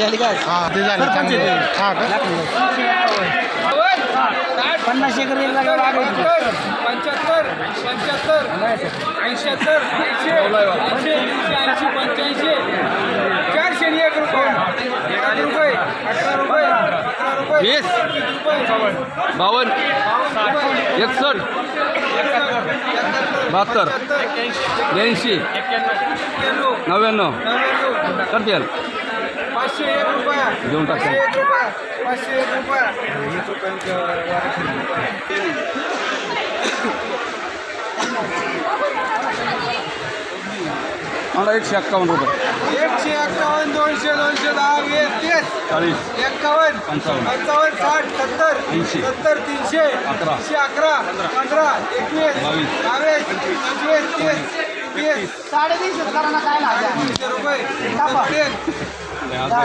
झाली काय हा ते झालं चांगलं. हा का? पन्नास एकर एक जागेवर आग आहे तिथे. पंच्याहत्तर पंच्याहत्तर ऐंशाहत्तर ऐंशी ऐंशी ऐंशी पंच्याऐंशी. चारशे आणि एक रुपये. एक रुपये अठरा रुपये अकरा रुपये. वीस. वीस रुपये बावन्न. एकसष्ट. बहात्तर. ब्याऐंशी. नव्याण्णव. नव्याण्णव. करतील पाचशे एक रुपया. देऊन टाका. पाचशे एक रुपया. पाचशे एक रुपया. मला एकशे एक्कावन्न रुपये. एकशे एक्कावन्न दोनशे दोनशे दहा वीस तीस. चाळीस. एक्कावन्न पंचावन्न. पंचावन्न साठ सत्तर. ऐंशी. सत्तर तीनशे. अकरा. तीनशे अकरा. पंधरा. एकवीस. बावीस. बावीस. पंचवीस तीस. तीस. साडेतीनशे करायला काय लागतं? तीनशे रुपये. टाका.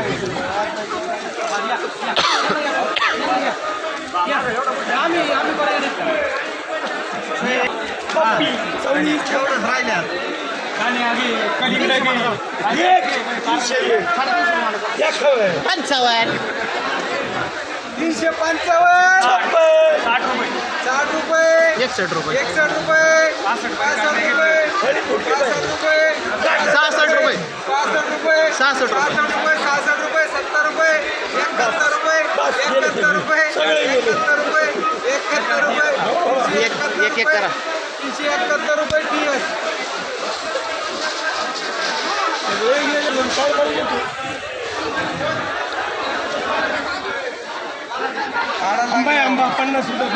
तीस पंचावन्न तीनशे पंचावन्न साठ रुपये एकसष्ट रुपये एकसष्ट रुपये पासष्ट रुपये पासष्ट रुपये सहासष्ट रुपये पासष्ट रुपये सहासष्ट रुपये. रुपये एकाहत्तर रुपये तीनशे एक- एक-. करा. तीनशे एकाहत्तर रुपये टी एस आंबा आंबा पन्नास रुपये.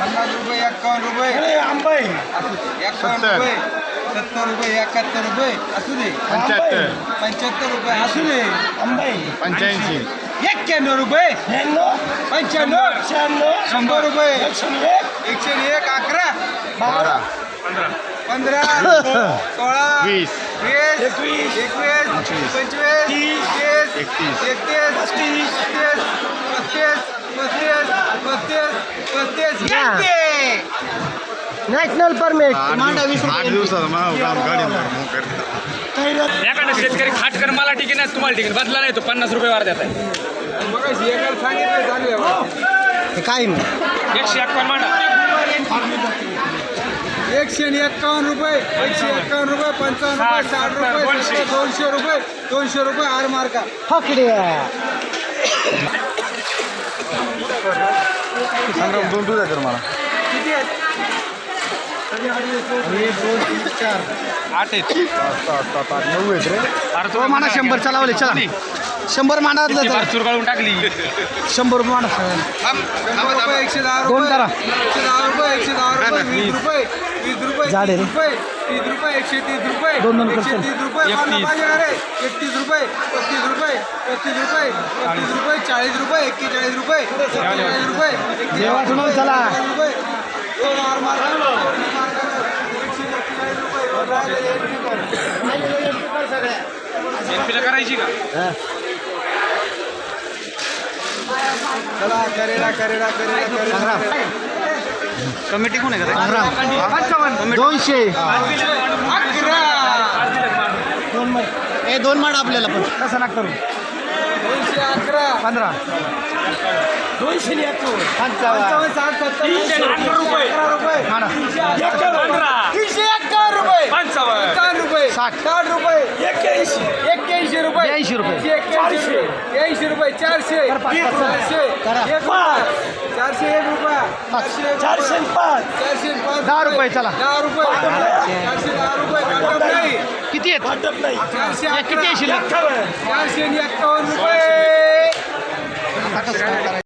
पन्नास रुपये एक्कावन्न रुपये. आंबा एक्कावन्न सत्तर. रुपये सत्तर रुपये एकाहत्तर रुपये असू दे. पंच्याहत्तर. पंच्याहत्तर रुपये. असू दे पंच्याऐंशी. एक्क्याण्णव रुपये पंच्याण्णव शंभर रुपये एकशे एक अकरा बारा पंधरा सोळा वीस वीस एकवीस एकवीस पंचवीस तीस एकतीस. एकतीस पस्तीस पस्तीस पस्तीस पस्तीस पस्तीस पस्तीस नॅशनल परमिट आठ मांडा वीस दिवस- आठ रुपये दिवसाचा माव काम गाडी एखादा शेतकरी खाटकर मला टिकेन नाही तुम्हाला टिकेन बदला नाही तो पन्नास रुपये वाढ देत आहे. बघा एकाला सांगितलं चालू काय एकशे एक्कावन्न मांडा. एकशे आणि एक्कावन्न रुपये एकशे एक्कावन्न रुपये पंचावन्न रुपये साठ रुपये दोनशे. रुपये दोनशे रुपये आर मार्का फकडे संग्राम दोन तुझ्या कर मला किती आहेत? एक दोन तीन चार. आठ आहेत. आठ नऊ आहेत रे. अरे तो चला. शंभर मांडा चुरगाळून टाकली. शंभर रुपये मांडा एकशे दहा दोन करा. एकशे दहा रुपये एकशे दहा रुपये वीस रुपये वीस रुपये झाड आहे तीस रे. रुपये तीस रुपये एकशे तीस रुपये दोन दोन एकशे करशील. तीस रुपये एकतीस. पाहिजे का रे. एकतीस रुपये पस्तीस रुपये पस्तीस रुपये पस्तीस रुपये चाळीस रुपये एक्केचाळीस रुपये एक्केचाळीस रुपये देवा तुम्हाला चला. रुपये. करायची का? चला करेला करेला करेला करेला. कमिटी कोण आहे का? दोनशे. अकरा. दोन ए दोन मांडा आपल्याला पण. कसं नाक करू. पंधरा. दोनशे एकावन्न. पंचावन्न. पंचावन्न साठ सत्तर रुपये. अकरा रुपये. मांडा तीनशे एक्कावन्न रुपये. पंचावन्न. पंचावन्न रुपये. साठ. साठ रुपये. एक्क्याऐंशी. एक्क्याऐंशी रुपये. ब्याऐंशी रुपये. एक्क्याऐंशी ऐंशी रुपये. चारशे. चारशे. एक रुपया. चारशे एक रुपया. पाच. चारशे चारशे पाच. चारशे पाच दहा रुपये, चला. दहा रुपये. चारशे दहा रुपये. किती आहेत वाटत नाही चारशे या किती शिल्लक? चारशे आणि रुपये